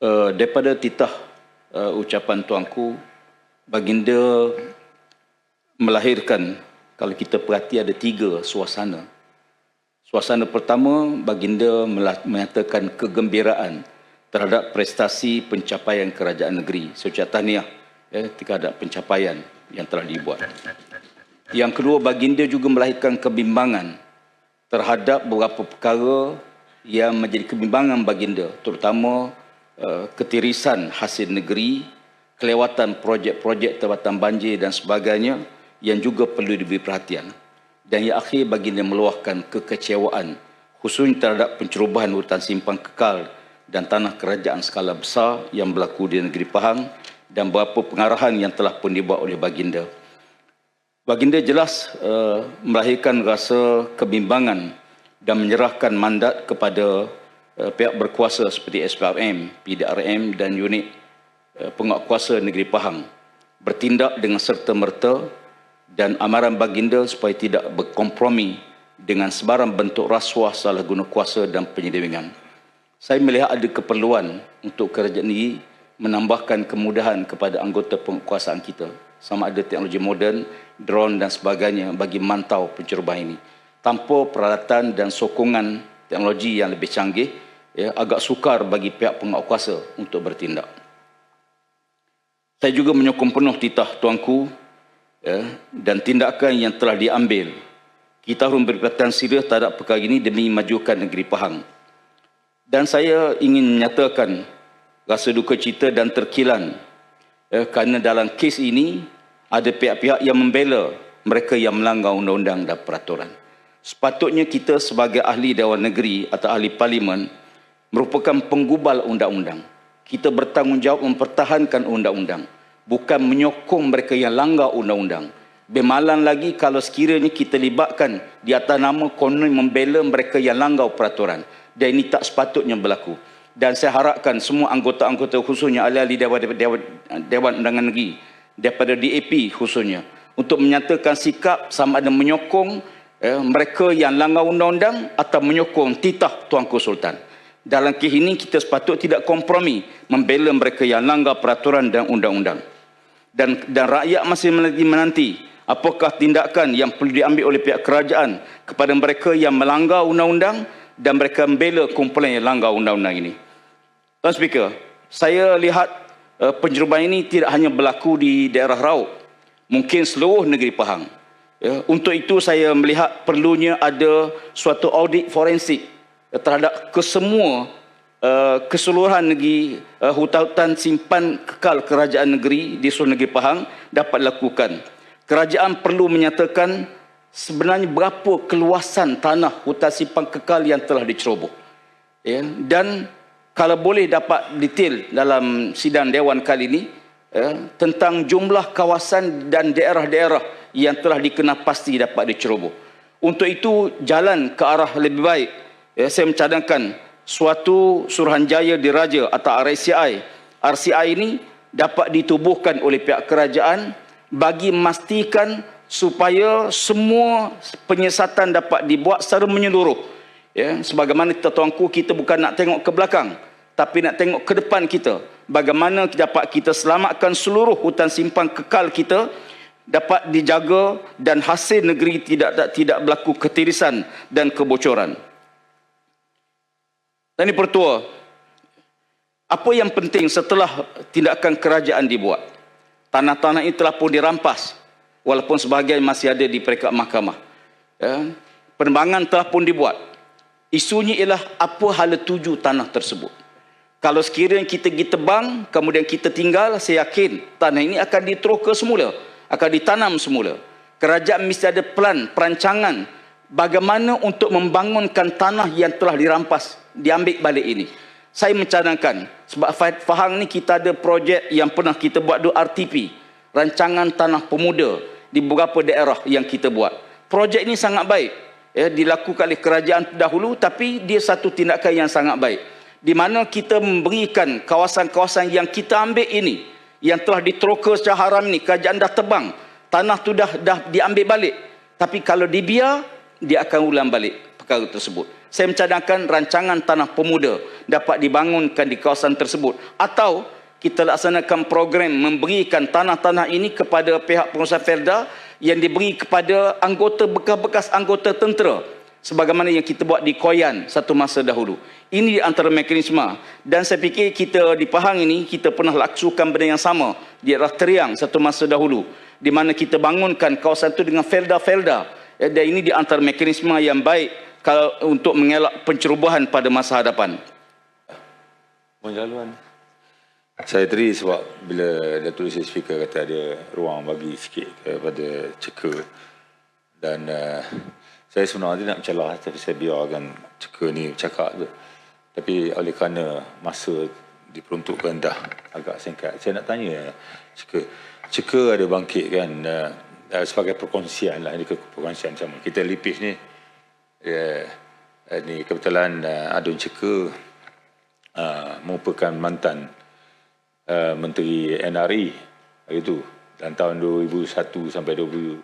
Uh, daripada titah uh, ucapan tuanku, baginda melahirkan, kalau kita perhati ada tiga suasana. Suasana pertama, baginda menyatakan kegembiraan terhadap prestasi pencapaian kerajaan negeri. Ucap tahniah ya, terhadap pencapaian yang telah dibuat. Yang kedua, baginda juga melahirkan kebimbangan terhadap beberapa perkara yang menjadi kebimbangan baginda, terutama Eh, ketirisan hasil negeri, kelewatan projek-projek tempatan banjir dan sebagainya yang juga perlu diberi perhatian. Dan yang akhir baginda meluahkan kekecewaan khususnya terhadap pencerobohan hutan simpan kekal dan tanah kerajaan skala besar yang berlaku di negeri Pahang dan beberapa pengarahan yang telah pun dibuat oleh baginda. Baginda jelas uh, melahirkan rasa kebimbangan dan menyerahkan mandat kepada Eh, pihak berkuasa seperti SPRM, PDRM dan unit eh, penguatkuasa negeri Pahang bertindak dengan serta-merta dan amaran baginda supaya tidak berkompromi dengan sebarang bentuk rasuah salah guna kuasa dan penyelewengan. Saya melihat ada keperluan untuk kerajaan ini menambahkan kemudahan kepada anggota penguasaan kita sama ada teknologi moden, drone dan sebagainya bagi mantau pencerobohan ini. Tanpa peralatan dan sokongan teknologi yang lebih canggih, ya, agak sukar bagi pihak penguatkuasa untuk bertindak. Saya juga menyokong penuh titah tuanku ya, dan tindakan yang telah diambil. Kita harus berperhatian serius terhadap perkara ini demi majukan negeri Pahang. Dan saya ingin menyatakan rasa duka cita dan terkilan ya, kerana dalam kes ini ada pihak-pihak yang membela mereka yang melanggar undang-undang dan peraturan. Sepatutnya kita sebagai ahli Dewan Negeri atau ahli Parlimen merupakan penggubal undang-undang. Kita bertanggungjawab mempertahankan undang-undang. Bukan menyokong mereka yang langgar undang-undang. Bemalan lagi kalau sekiranya kita libatkan di atas nama konon membela mereka yang langgar peraturan. Dan ini tak sepatutnya berlaku. Dan saya harapkan semua anggota-anggota khususnya ahli-ahli Dewan, Dewan, Dewan Undangan Negeri daripada DAP khususnya untuk menyatakan sikap sama ada menyokong eh, mereka yang langgar undang-undang atau menyokong titah Tuanku Sultan dalam kes ini kita sepatut tidak kompromi membela mereka yang langgar peraturan dan undang-undang. Dan dan rakyat masih menanti apakah tindakan yang perlu diambil oleh pihak kerajaan kepada mereka yang melanggar undang-undang dan mereka membela kumpulan yang langgar undang-undang ini. Tuan Speaker, saya lihat uh, penjeruban ini tidak hanya berlaku di daerah Rauk, mungkin seluruh negeri Pahang. Ya, untuk itu saya melihat perlunya ada suatu audit forensik terhadap kesemua uh, keseluruhan negeri uh, hutan-hutan simpan kekal kerajaan negeri di seluruh negeri Pahang dapat dilakukan. Kerajaan perlu menyatakan sebenarnya berapa keluasan tanah hutan simpan kekal yang telah diceroboh. Ya, dan kalau boleh dapat detail dalam sidang Dewan kali ini ya, tentang jumlah kawasan dan daerah-daerah yang telah dikenal pasti dapat diceroboh. Untuk itu jalan ke arah lebih baik ya, saya mencadangkan suatu suruhanjaya diraja atau RCI. RCI ini dapat ditubuhkan oleh pihak kerajaan bagi memastikan supaya semua penyiasatan dapat dibuat secara menyeluruh. Ya, sebagaimana kita tuanku, kita bukan nak tengok ke belakang, tapi nak tengok ke depan kita. Bagaimana dapat kita selamatkan seluruh hutan simpan kekal kita dapat dijaga dan hasil negeri tidak tidak berlaku ketirisan dan kebocoran. Dan ini pertua, apa yang penting setelah tindakan kerajaan dibuat? Tanah-tanah ini telah pun dirampas, walaupun sebahagian masih ada di peringkat mahkamah. Ya. Penerbangan telah pun dibuat. Isunya ialah apa hala tuju tanah tersebut. Kalau sekiranya kita pergi tebang, kemudian kita tinggal, saya yakin tanah ini akan diteroka semula. Akan ditanam semula. Kerajaan mesti ada plan, perancangan bagaimana untuk membangunkan tanah yang telah dirampas diambil balik ini. Saya mencadangkan sebab faham ni kita ada projek yang pernah kita buat do RTP, rancangan tanah pemuda di beberapa daerah yang kita buat. Projek ini sangat baik. Ya, dilakukan oleh kerajaan dahulu tapi dia satu tindakan yang sangat baik. Di mana kita memberikan kawasan-kawasan yang kita ambil ini yang telah diteroka secara haram ini kerajaan dah tebang tanah tu dah dah diambil balik. Tapi kalau dibiar dia akan ulang balik perkara tersebut. Saya mencadangkan rancangan tanah pemuda dapat dibangunkan di kawasan tersebut. Atau kita laksanakan program memberikan tanah-tanah ini kepada pihak pengusaha Felda yang diberi kepada anggota bekas-bekas anggota tentera sebagaimana yang kita buat di Koyan satu masa dahulu. Ini antara mekanisme dan saya fikir kita di Pahang ini kita pernah laksukan benda yang sama di arah Teriang satu masa dahulu di mana kita bangunkan kawasan itu dengan Felda-Felda ya, dan ini di antara mekanisme yang baik kalau untuk mengelak pencerobohan pada masa hadapan. Menjaluan. Saya tadi sebab bila Datuk Isi Speaker kata ada ruang bagi sikit kepada ceka dan uh, saya sebenarnya nak mencelah tapi saya biarkan ceka ni cakap tu. Tapi oleh kerana masa diperuntukkan dah agak singkat, saya nak tanya ceka. Ceka ada bangkit kan uh, uh, sebagai perkongsian lah, ini perkongsian sama. Kita lipis ni, uh, uh, ni kebetulan uh, Adun Ceka uh, merupakan mantan Uh, Menteri NRI hari itu dan tahun 2001 sampai 2022.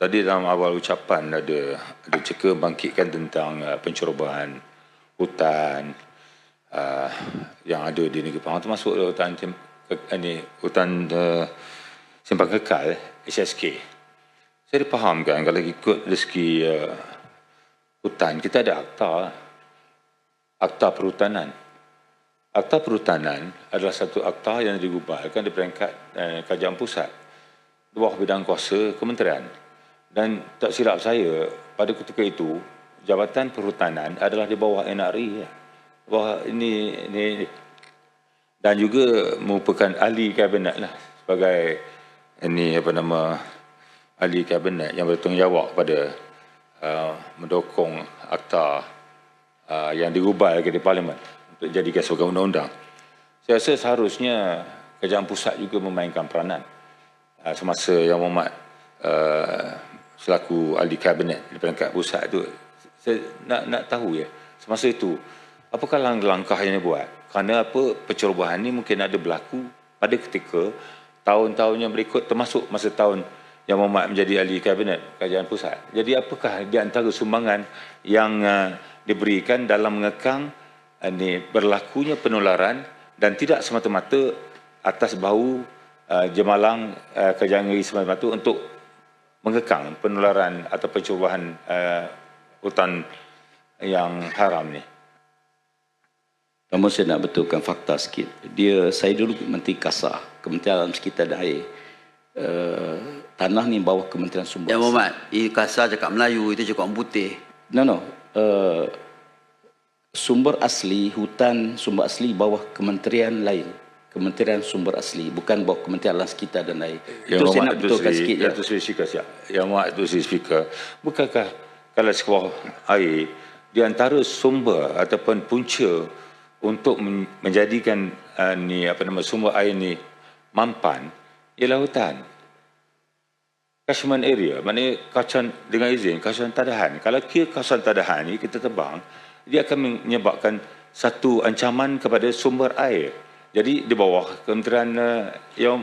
Tadi dalam awal ucapan ada ada ceka bangkitkan tentang uh, pencerobohan hutan uh, yang ada di negeri Pahang termasuk hutan ini hutan uh, simpang kekal SSK. Saya dipahamkan kalau ikut rezeki uh, hutan kita ada akta akta perhutanan Akta Perhutanan adalah satu akta yang digubalkan di peringkat eh, kajian pusat di bawah bidang kuasa kementerian. Dan tak silap saya, pada ketika itu, Jabatan Perhutanan adalah di bawah NRI. Ya. Bawah ini, ini dan juga merupakan ahli kabinet lah sebagai ini apa nama ahli kabinet yang bertanggungjawab pada uh, mendukung akta uh, yang digubal di parlimen untuk jadikan sebagai undang-undang. Saya rasa seharusnya kerajaan pusat juga memainkan peranan uh, semasa yang Muhammad uh, selaku ahli kabinet di peringkat pusat itu. Saya nak nak tahu ya, semasa itu apakah langkah yang dibuat? Kerana apa pencerobohan ini mungkin ada berlaku pada ketika tahun-tahun yang berikut termasuk masa tahun yang Muhammad menjadi ahli kabinet kerajaan pusat. Jadi apakah di antara sumbangan yang uh, diberikan dalam mengekang ini berlakunya penularan dan tidak semata-mata atas bau uh, jemalang uh, kerajaan negeri semata-mata untuk mengekang penularan atau pencubahan uh, hutan yang haram ni. Namun saya nak betulkan fakta sikit. Dia saya dulu Menteri Kasar, Kementerian Alam Sekitar dan Air. Uh, tanah ni bawah Kementerian Sumber. Ya Muhammad, ini Kasar cakap Melayu, itu cakap orang putih. No, no. Uh, sumber asli hutan sumber asli bawah kementerian lain kementerian sumber asli bukan bawah kementerian alam sekitar dan lain yang itu saya nak betulkan sikit ya. itu saya speaker siap. Yang mak itu saya speaker. Bukankah kalau sebuah air di antara sumber ataupun punca untuk menjadikan uh, ni apa nama sumber air ni mampan ialah hutan. Catchment area maknanya kawasan dengan izin kawasan tadahan. Kalau kira kawasan tadahan ni kita tebang dia akan menyebabkan satu ancaman kepada sumber air. Jadi di bawah Kementerian uh, yang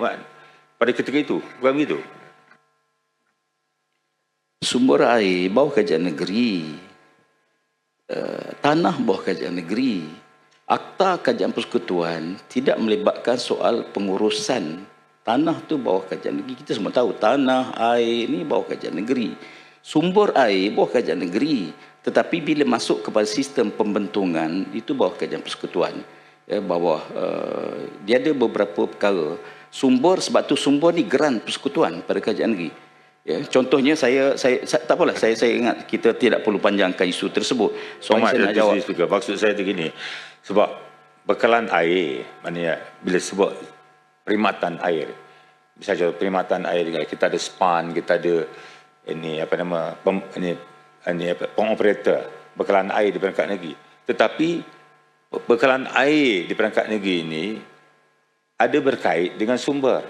pada ketika itu, bukan begitu? Sumber air bawah kerajaan negeri, uh, tanah bawah kerajaan negeri, akta kerajaan persekutuan tidak melibatkan soal pengurusan tanah tu bawah kerajaan negeri. Kita semua tahu tanah, air ni bawah kerajaan negeri. Sumber air bawah kerajaan negeri. Tetapi bila masuk kepada sistem pembentungan itu bawah kajian persekutuan ya, bawah uh, dia ada beberapa perkara sumber sebab tu sumber ni geran persekutuan pada kajian negeri ya, contohnya saya, saya saya tak apalah saya saya ingat kita tidak perlu panjangkan isu tersebut so saya nak jawab juga. maksud saya begini sebab bekalan air maknanya bila sebut perkhidmatan air misalnya perkhidmatan air kita ada span kita ada ini apa nama pem, ini ini apa, pengoperator bekalan air di perangkat negeri. Tetapi bekalan air di perangkat negeri ini ada berkait dengan sumber.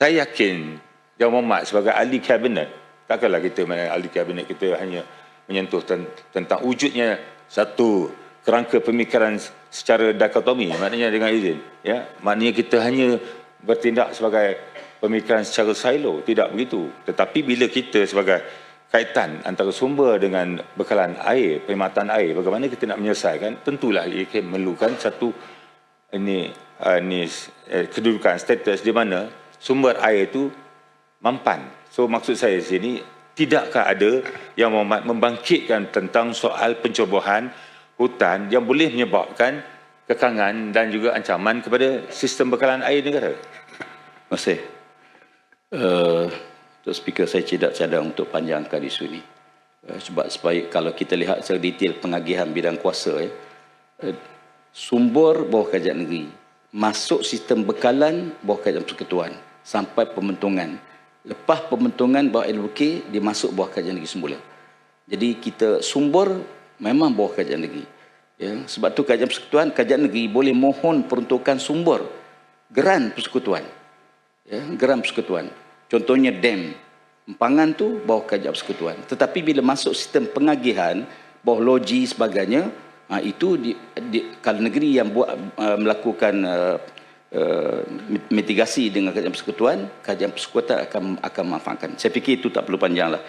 Saya yakin Yang Muhammad sebagai ahli kabinet, takkanlah kita ahli kabinet kita hanya menyentuh tentang wujudnya satu kerangka pemikiran secara dakotomi, maknanya dengan izin. Ya, maknanya kita hanya bertindak sebagai pemikiran secara silo, tidak begitu. Tetapi bila kita sebagai kaitan antara sumber dengan bekalan air, perkhidmatan air, bagaimana kita nak menyelesaikan, tentulah ia memerlukan satu ini uh, ini uh, kedudukan status di mana sumber air itu mampan. So maksud saya di sini tidakkah ada yang mem- membangkitkan tentang soal pencerobohan hutan yang boleh menyebabkan kekangan dan juga ancaman kepada sistem bekalan air negara? Kasih. Uh, Tuan Speaker, saya tidak cadang untuk panjangkan isu ini. Uh, sebab supaya kalau kita lihat secara detail pengagihan bidang kuasa, eh, uh, sumber bawah kerajaan negeri, masuk sistem bekalan bawah kerajaan persekutuan sampai pembentungan. Lepas pembentungan bawah LWK, dia masuk bawah kerajaan negeri semula. Jadi kita sumber memang bawah kerajaan negeri. Ya, sebab tu kerajaan persekutuan, kerajaan negeri boleh mohon peruntukan sumber geran persekutuan ya, geram persekutuan. Contohnya dam. Empangan tu bawah kerajaan persekutuan. Tetapi bila masuk sistem pengagihan, bawah logi sebagainya, ha, itu di, di, kalau negeri yang buat uh, melakukan uh, uh, mitigasi dengan kerajaan persekutuan, kerajaan persekutuan akan akan memanfaatkan. Saya fikir itu tak perlu panjang lah.